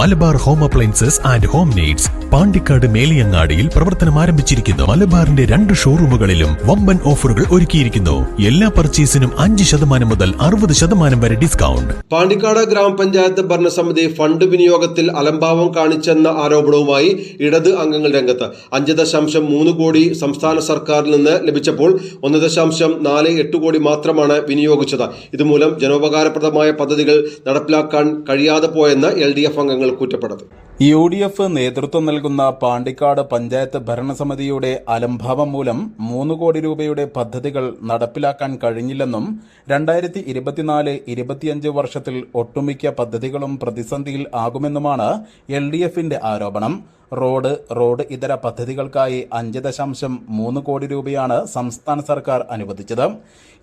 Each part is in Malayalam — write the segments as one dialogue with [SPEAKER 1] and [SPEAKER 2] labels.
[SPEAKER 1] Malabar home appliances and home needs Pandikkad മേലിയങ്ങാടിയിൽ പ്രവർത്തനം ആരംഭിച്ചിരിക്കുന്നു. മലബാറിന്റെ രണ്ട് ഷോറൂമുകളിലും വമ്പൻ ഓഫറുകൾ ഒരുക്കിയിരിക്കുന്നു. എല്ലാ പർച്ചേസിനും അഞ്ച് ശതമാനം മുതൽ അറുപത് ശതമാനം വരെ ഡിസ്കൗണ്ട്.
[SPEAKER 2] പാണ്ടിക്കാട് ഗ്രാമപഞ്ചായത്ത് ഭരണസമിതി ഫണ്ട് വിനിയോഗത്തിൽ അലംഭാവം കാണിച്ചെന്ന ആരോപണവുമായി ഇടത് അംഗങ്ങൾ രംഗത്ത് അഞ്ച് ദശാംശം മൂന്ന് കോടി സംസ്ഥാന സർക്കാരിൽ നിന്ന് ലഭിച്ചപ്പോൾ ഒന്ന് ദശാംശം നാല് എട്ട് കോടി മാത്രമാണ് വിനിയോഗിച്ചത്. ഇതുമൂലം ജനോപകാരപ്രദമായ പദ്ധതികൾ നടപ്പിലാക്കാൻ കഴിയാതെ പോയെന്ന് എൽ ഡി എഫ് അംഗങ്ങൾ കുറ്റപ്പെടുത്തി
[SPEAKER 3] യു ഡി എഫ് നേതൃത്വം നൽകുന്ന പാണ്ടിക്കാട് പഞ്ചായത്ത് ഭരണസമിതിയുടെ അലംഭാവം മൂലം മൂന്ന് കോടി രൂപയുടെ പദ്ധതികൾ നടപ്പിലാക്കാൻ കഴിഞ്ഞില്ലെന്നും രണ്ടായിരത്തി ഇരുപത്തിനാല് ഇരുപത്തിയഞ്ച് വർഷത്തിൽ ഒട്ടുമിക്ക പദ്ധതികളും പ്രതിസന്ധിയിൽ ആകുമെന്നുമാണ് എൽ ഡി എഫിന്റെ ആരോപണം. റോഡ് റോഡ് ഇതര പദ്ധതികൾക്കായി അഞ്ച് ദശാംശം മൂന്ന് കോടി രൂപയാണ് സംസ്ഥാന സർക്കാർ അനുവദിച്ചത്.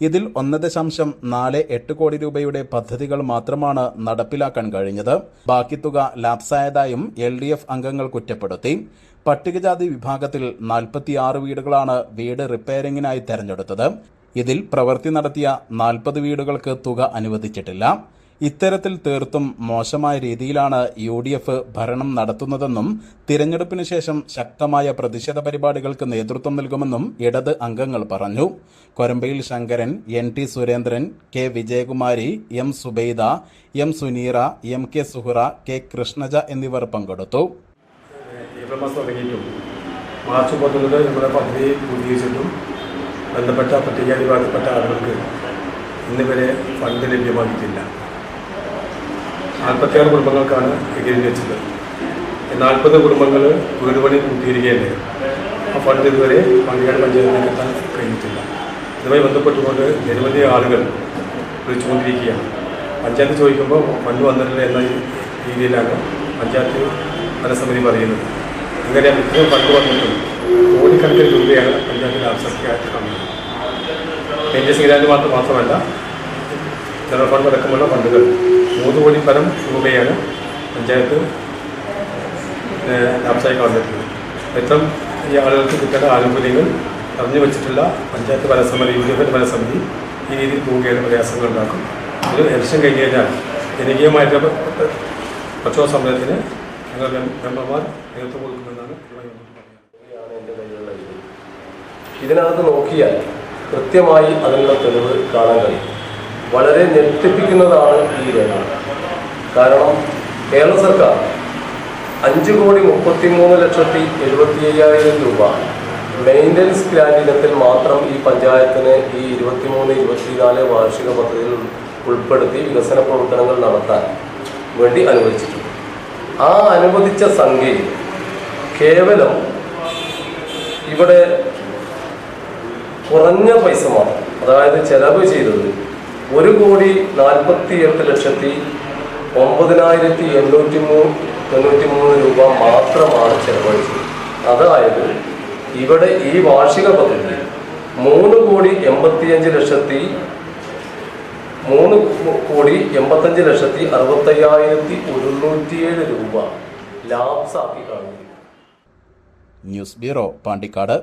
[SPEAKER 3] ഇതിൽ ഒന്ന് ദശാംശം നാല് എട്ട് കോടി രൂപയുടെ പദ്ധതികൾ മാത്രമാണ് നടപ്പിലാക്കാൻ കഴിഞ്ഞത്. ബാക്കി തുക ലാപ്സായതായും എൽ ഡി എഫ് അംഗങ്ങൾ കുറ്റപ്പെടുത്തി. പട്ടികജാതി വിഭാഗത്തിൽ നാൽപ്പത്തിയാറ് വീടുകളാണ് വീട് റിപ്പയറിംഗിനായി തെരഞ്ഞെടുത്തത്. ഇതിൽ പ്രവൃത്തി നടത്തിയ നാൽപ്പത് വീടുകൾക്ക് തുക അനുവദിച്ചിട്ടില്ല. ഇത്തരത്തിൽ തീർത്തും മോശമായ രീതിയിലാണ് യു ഡി എഫ് ഭരണം നടത്തുന്നതെന്നും തിരഞ്ഞെടുപ്പിന് ശേഷം ശക്തമായ പ്രതിഷേധ പരിപാടികൾക്ക് നേതൃത്വം നൽകുമെന്നും ഇടത് അംഗങ്ങൾ പറഞ്ഞു. Korambayil Shankaran N T Surendran K Vijayakumari M Subaida M Suneera M K Suhara K Krishnaja എന്നിവർ പങ്കെടുത്തു.
[SPEAKER 4] മാർച്ച് നമ്മുടെ ബന്ധപ്പെട്ട പട്ടികജാതി വിഭാഗത്തിൽപ്പെട്ട ആളുകൾക്ക് ഇന്ന് വരെ ഫണ്ട് ലഭ്യമാക്കിയിട്ടില്ല. നാൽപ്പത്തിയാറ് കുടുംബങ്ങൾക്കാണ് എഗ്രിമെന്റ് വെച്ചത്. നാൽപ്പത് കുടുംബങ്ങൾ വീട് പണി പൂർത്തീകരിക്കുകയല്ലേ ആ ഫണ്ട് ഇതുവരെ പാണ്ടിക്കാട് പഞ്ചായത്തിലേക്ക് എത്താൻ കഴിഞ്ഞിട്ടില്ല. ഇതുമായി ബന്ധപ്പെട്ടുകൊണ്ട് നിരവധി ആളുകൾ വിളിച്ചുകൊണ്ടിരിക്കുകയാണ്. പഞ്ചായത്ത് ചോദിക്കുമ്പോൾ ഫണ്ട് വന്നിട്ടില്ല എന്ന രീതിയിലാണ് പഞ്ചായത്ത് ധനസമിതി പറയുന്നത്. അങ്ങനെ ഇത്രയും ഫണ്ട് വന്നിട്ടും കോടിക്കണക്കിന് രൂപയാണ് പഞ്ചായത്തിൽ ആവശ്യമായിട്ട് കാണുന്നത് പെൻഷൻ ഗ്രാൻഡ് മാത്രം മാത്രമല്ല ജനറൽ ഫണ്ട് അടക്കമുള്ള ഫണ്ടുകൾ മൂന്ന് കോടി പരം രൂപയാണ് പഞ്ചായത്ത് ലാഭസായി വന്നിട്ടുള്ളത് ഇത്തരം ഈ ആളുകൾക്ക് കിട്ടേണ്ട ആനുകൂല്യങ്ങൾ പറഞ്ഞു വെച്ചിട്ടുള്ള പഞ്ചായത്ത് ഫലസമിതി യു ഡി എഫിന്റെ ഫലസമിതി ഈ രീതിയിൽ പോവുകയാണ് പ്രയാസങ്ങൾ ഉണ്ടാക്കും. ഒരു ഇലക്ഷൻ കഴിഞ്ഞ് കഴിഞ്ഞാൽ ജനകീയമായിട്ട് പ്രക്ഷോഭ സമരത്തിന് ഞങ്ങൾ മെമ്പർമാർ നേതൃത്വം കൊടുക്കുമെന്നാണ്
[SPEAKER 5] ഇതിനകത്ത് നോക്കിയാൽ കൃത്യമായി അതിനുള്ള തെളിവ് കാണാൻ കഴിയും. വളരെ ഞെട്ടിപ്പിക്കുന്നതാണ് ഈ രേഖ കാരണം കേരള സർക്കാർ അഞ്ച് കോടി മുപ്പത്തിമൂന്ന് ലക്ഷത്തി എഴുപത്തി അയ്യായിരം രൂപ മെയിന്റനൻസ് ഗ്രാൻഡ് ഇനത്തിൽ മാത്രം ഈ പഞ്ചായത്തിന് ഈ ഇരുപത്തിമൂന്ന് ഇരുപത്തിനാല് വാർഷിക പദ്ധതിയിൽ ഉൾപ്പെടുത്തി വികസന പ്രവർത്തനങ്ങൾ നടത്താൻ വേണ്ടി അനുവദിച്ചിട്ടുണ്ട്. ആ അനുവദിച്ച സംഖ്യയിൽ കേവലം ഇവിടെ കുറഞ്ഞ പൈസ മാത്രം അതായത് ചെലവ് ചെയ്തത് ഒരു കോടി നാൽപ്പത്തി എട്ട് ലക്ഷത്തി ഒമ്പതിനായിരത്തി എണ്ണൂറ്റി മൂന്ന് തൊണ്ണൂറ്റി മൂന്ന് രൂപ മാത്രമാണ് ചെലവഴിച്ചത്. അതായത് ഇവിടെ ഈ വാർഷിക പദ്ധതി മൂന്ന് കോടി എൺപത്തിയഞ്ച് ലക്ഷത്തി മൂന്ന് കോടി എൺപത്തഞ്ച് ലക്ഷത്തി അറുപത്തയ്യായിരത്തി ഒരുന്നൂറ്റിയേഴ് രൂപ ലാപ്സാക്കി കാണുന്നു
[SPEAKER 3] ന്യൂസ് ബ്യൂറോ പാണ്ടിക്കാട്.